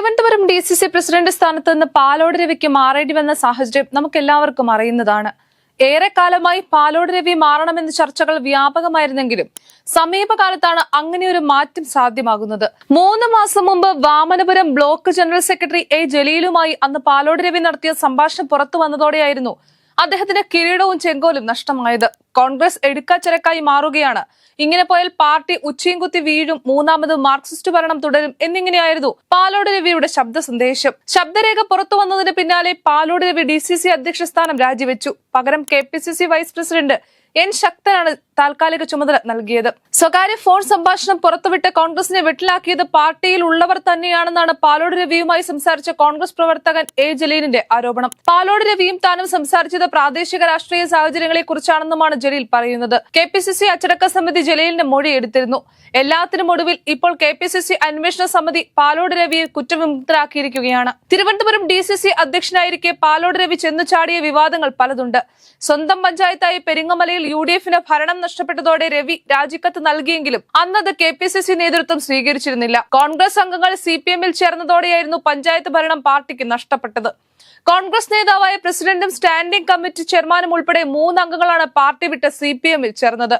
Thiruvananthapuram D C C president സ്ഥാനത്ത് നിന്ന് പാലോട് രവിക്ക് മാറേണ്ടി വന്ന സാഹചര്യം നമുക്ക് എല്ലാവർക്കും അറിയുന്നതാണ്. ഏറെക്കാലമായി പാലോട് രവി മാറണമെന്ന ചർച്ചകൾ വ്യാപകമായിരുന്നെങ്കിലും സമീപകാലത്താണ് അങ്ങനെ ഒരു മാറ്റം സാധ്യമാകുന്നത്. മൂന്ന് മാസം മുമ്പ് Vamanapuram block general secretary A ജലീലുമായി അന്ന് പാലോട് രവി നടത്തിയ സംഭാഷണം പുറത്തു വന്നതോടെയായിരുന്നു അദ്ദേഹത്തിന് കിരീടവും ചെങ്കോലും നഷ്ടമായത്. കോൺഗ്രസ് എടുക്കാച്ചരക്കായി മാറുകയാണ്. ഇങ്ങനെ പോയാൽ പാർട്ടി ഉച്ചയും കുത്തി വീഴും മൂന്നാമത് മാർക്സിസ്റ്റ് ഭരണം തുടരും എന്നിങ്ങനെയായിരുന്നു പാലോട് രവിയുടെ ശബ്ദ സന്ദേശം ശബ്ദരേഖ പുറത്തു വന്നതിന് പിന്നാലെ Palode Ravi D C C അധ്യക്ഷ സ്ഥാനം രാജിവെച്ചു. പകരം K P C C vice president N ശക്തനാണ് താൽക്കാലിക ചുമതല നൽകിയത്. സ്വകാര്യ ഫോൺ സംഭാഷണം പുറത്തുവിട്ട് കോൺഗ്രസിനെ വെട്ടിലാക്കിയത് പാർട്ടിയിൽ ഉള്ളവർ തന്നെയാണെന്നാണ് പാലോട് രവിയുമായി സംസാരിച്ച കോൺഗ്രസ് പ്രവർത്തകൻ എ ജലീലിന്റെ ആരോപണം. പാലോട് രവിയും താനും സംസാരിച്ചത് പ്രാദേശിക രാഷ്ട്രീയ സാഹചര്യങ്ങളെ കുറിച്ചാണെന്നുമാണ് ജലീൽ പറയുന്നത്. കെ പി സി സി അച്ചടക്ക സമിതി ജലീലിന്റെ മൊഴി എടുത്തിരുന്നു. എല്ലാത്തിനും ഒടുവിൽ ഇപ്പോൾ കെ പി സി സി അന്വേഷണ സമിതി പാലോട് രവിയെ കുറ്റവിമുക്തരാക്കിയിരിക്കുകയാണ്. തിരുവനന്തപുരം ഡി സി സി അധ്യക്ഷനായിരിക്കെ പാലോട് രവി ചെന്നു ചാടിയ വിവാദങ്ങൾ പലതുണ്ട്. സ്വന്തം പഞ്ചായത്തായി പെരിങ്ങമലയിൽ യു ഡി എഫിന് ഭരണം നഷ്ടപ്പെട്ടതോടെ രവി രാജിക്കത്ത് നൽകിയെങ്കിലും അന്നത് കെ പി സി സി നേതൃത്വം സ്വീകരിച്ചിരുന്നില്ല. കോൺഗ്രസ് അംഗങ്ങൾ സി പി എമ്മിൽ ചേർന്നതോടെയായിരുന്നു പഞ്ചായത്ത് ഭരണം പാർട്ടിക്ക് നഷ്ടപ്പെട്ടത്. കോൺഗ്രസ് നേതാവായ പ്രസിഡന്റും സ്റ്റാൻഡിംഗ് കമ്മിറ്റി ചെയർമാനും ഉൾപ്പെടെ മൂന്ന് അംഗങ്ങളാണ് പാർട്ടി വിട്ട് സി പി എമ്മിൽ ചേർന്നത്.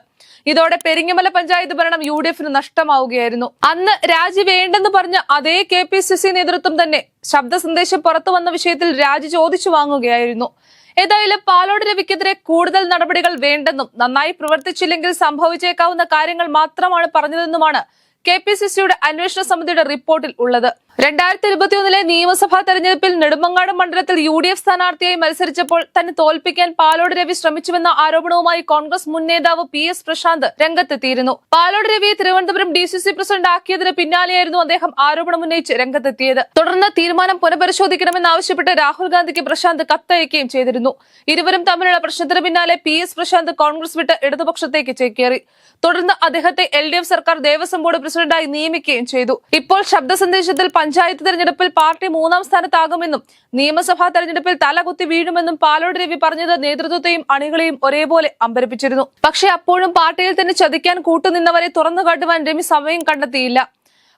ഇതോടെ പെരിങ്ങമല പഞ്ചായത്ത് ഭരണം യു ഡി എഫിന് നഷ്ടമാവുകയായിരുന്നു. അന്ന് രാജി വേണ്ടെന്ന് പറഞ്ഞ അതേ കെ പി സി സി നേതൃത്വം തന്നെ ശബ്ദ സന്ദേശം പുറത്തു വന്ന വിഷയത്തിൽ രാജി ചോദിച്ചു വാങ്ങുകയായിരുന്നു. ഏതായാലും പാലോട് രവിക്കെതിരെ കൂടുതൽ നടപടികൾ വേണ്ടെന്നും നന്നായി പ്രവർത്തിച്ചില്ലെങ്കിൽ സംഭവിച്ചേക്കാവുന്ന കാര്യങ്ങൾ മാത്രമാണ് പറഞ്ഞതെന്നുമാണ് കെ പി സി സിയുടെ അന്വേഷണ സമിതിയുടെ റിപ്പോർട്ടിൽ ഉള്ളത്. രണ്ടായിരത്തി ഇരുപത്തിയൊന്നിലെ നിയമസഭാ തെരഞ്ഞെടുപ്പിൽ നെടുമങ്ങാട് മണ്ഡലത്തിൽ യു ഡി എഫ് സ്ഥാനാർത്ഥിയായി മത്സരിച്ചപ്പോൾ തന്നെ തോൽപ്പിക്കാൻ പാലോട് രവി ശ്രമിച്ചുവെന്ന ആരോപണവുമായി കോൺഗ്രസ് മുൻ നേതാവ് പി എസ് പ്രശാന്ത് രംഗത്തെത്തിയിരുന്നു. Palode രവിയെ Thiruvananthapuram D C C president ആക്കിയതിന് പിന്നാലെയായിരുന്നു അദ്ദേഹം ആരോപണം ഉന്നയിച്ച് രംഗത്തെത്തിയത്. തുടർന്ന് തീരുമാനം പുനഃപരിശോധിക്കണമെന്നാവശ്യപ്പെട്ട് രാഹുൽ ഗാന്ധിക്ക് പ്രശാന്ത് കത്തയക്കുകയും ചെയ്തിരുന്നു. ഇരുവരും തമ്മിലുള്ള പ്രശ്നത്തിന് പിന്നാലെ പി എസ് പ്രശാന്ത് കോൺഗ്രസ് വിട്ട് ഇടതുപക്ഷത്തേക്ക് ചേക്കേറി. തുടർന്ന് അദ്ദേഹത്തെ എൽ സർക്കാർ ദേവസ്വം ബോർഡ് പ്രസിഡന്റായി നിയമിക്കുകയും ചെയ്തു. ഇപ്പോൾ ശബ്ദ സന്ദേശത്തിൽ പഞ്ചായത്ത് തെരഞ്ഞെടുപ്പിൽ പാർട്ടി മൂന്നാം സ്ഥാനത്താകുമെന്നും നിയമസഭാ തെരഞ്ഞെടുപ്പിൽ തലകുത്തി വീഴുമെന്നും പാലോട് രവി പറഞ്ഞത് നേതൃത്വത്തെയും അണികളെയും ഒരേപോലെ അമ്പരപ്പിച്ചിരുന്നു. പക്ഷേ അപ്പോഴും പാർട്ടിയിൽ തന്നെ ചതിക്കാൻ കൂട്ടുനിന്നവരെ തുറന്നു കാട്ടുവാൻ രവി സമയം കണ്ടെത്തിയില്ല.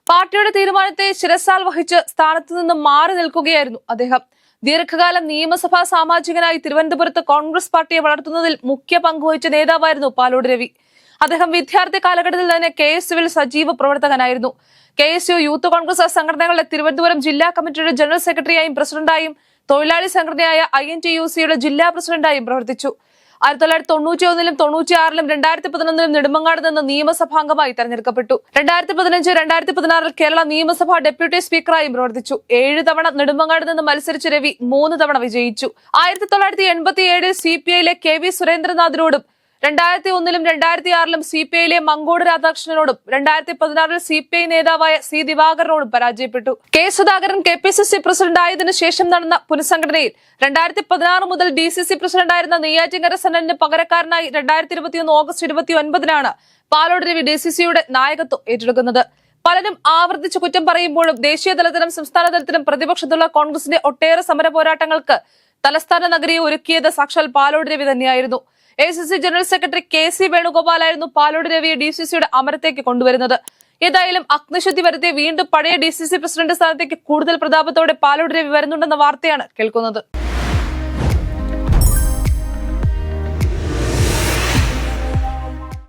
പാർട്ടിയുടെ തീരുമാനത്തെ ശിരസാൽ വഹിച്ച് സ്ഥാനത്ത് നിന്നും മാറി നിൽക്കുകയായിരുന്നു അദ്ദേഹം. ദീർഘകാലം നിയമസഭാ സാമാജികനായി തിരുവനന്തപുരത്ത് കോൺഗ്രസ് പാർട്ടിയെ വളർത്തുന്നതിൽ മുഖ്യ പങ്കുവഹിച്ച നേതാവായിരുന്നു പാലോട് രവി. അദ്ദേഹം വിദ്യാർത്ഥി കാലഘട്ടത്തിൽ തന്നെ കെ എസ് സജീവ പ്രവർത്തകനായിരുന്നു. K S U youth Congress സംഘടനകളുടെ തിരുവനന്തപുരം ജില്ലാ കമ്മിറ്റിയുടെ ജനറൽ സെക്രട്ടറിയായും പ്രസിഡന്റായും തൊഴിലാളി സംഘടനയായ ഐ എൻ ടി യു സിയുടെ ജില്ലാ പ്രസിഡന്റായും പ്രവർത്തിച്ചു. ആയിരത്തി തൊള്ളായിരത്തി തൊണ്ണൂറ്റി ഒന്നിലും തൊണ്ണൂറ്റിയാറിലും രണ്ടായിരത്തി പതിനൊന്നിലും നെടുമങ്ങാട് നിന്ന് നിയമസഭാംഗമായി തെരഞ്ഞെടുക്കപ്പെട്ടു. രണ്ടായിരത്തി പതിനഞ്ച് രണ്ടായിരത്തി പതിനാറിൽ കേരള നിയമസഭാ ഡെപ്യൂട്ടി സ്പീക്കറായും പ്രവർത്തിച്ചു. ഏഴ് തവണ നെടുമങ്ങാട് നിന്ന് മത്സരിച്ച രവി മൂന്ന് തവണ വിജയിച്ചു. ആയിരത്തി തൊള്ളായിരത്തി എൺപത്തി ഏഴിൽ സി പി ഐയിലെ കെ വി സുരേന്ദ്രനാഥിനോടും രണ്ടായിരത്തി ഒന്നിലും രണ്ടായിരത്തി ആറിലും സി പി ഐയിലെ മങ്കോട് രാധാകൃഷ്ണനോടും രണ്ടായിരത്തി പതിനാറിൽ സി പി ഐ നേതാവായ സി ദിവാകരനോടും പരാജയപ്പെട്ടു. K Sudhakaran K P C C president ആയതിനു ശേഷം നടന്ന പുനഃസംഘടനയിൽ രണ്ടായിരത്തി പതിനാറ് മുതൽ ഡി സി സി പ്രസിഡന്റായിരുന്ന നെയ്യാറ്റിങ്കര സെനലിന് പകരക്കാരനായി രണ്ടായിരത്തി ഇരുപത്തിയൊന്ന് ഓഗസ്റ്റ് ഇരുപത്തി ഒൻപതിനാണ് പാലോട് രവി ഡി സി സിയുടെ നായകത്വം ഏറ്റെടുക്കുന്നത്. പലരും ആവർത്തിച്ച് കുറ്റം പറയുമ്പോഴും ദേശീയ തലത്തിലും സംസ്ഥാന തലത്തിലും പ്രതിപക്ഷത്തുള്ള കോൺഗ്രസിന്റെ ഒട്ടേറെ സമര പോരാട്ടങ്ങൾക്ക് തലസ്ഥാന നഗരിയെ ഒരുക്കിയത് സാക്ഷാൽ പാലോട് രവി തന്നെയായിരുന്നു. A C C general secretary K C വേണുഗോപാലായിരുന്നു Palode രവിയെ ഡി സി സിയുടെ അമരത്തേക്ക് കൊണ്ടുവരുന്നത്. ഏതായാലും അഗ്നിശുദ്ധി വരുത്തിയ വീണ്ടും പഴയ ഡി സി സി പ്രസിഡന്റ് സ്ഥാനത്തേക്ക് കൂടുതൽ പ്രതാപത്തോടെ പാലോട് രവി വരുന്നുണ്ടെന്ന വാർത്തയാണ് കേൾക്കുന്നത്.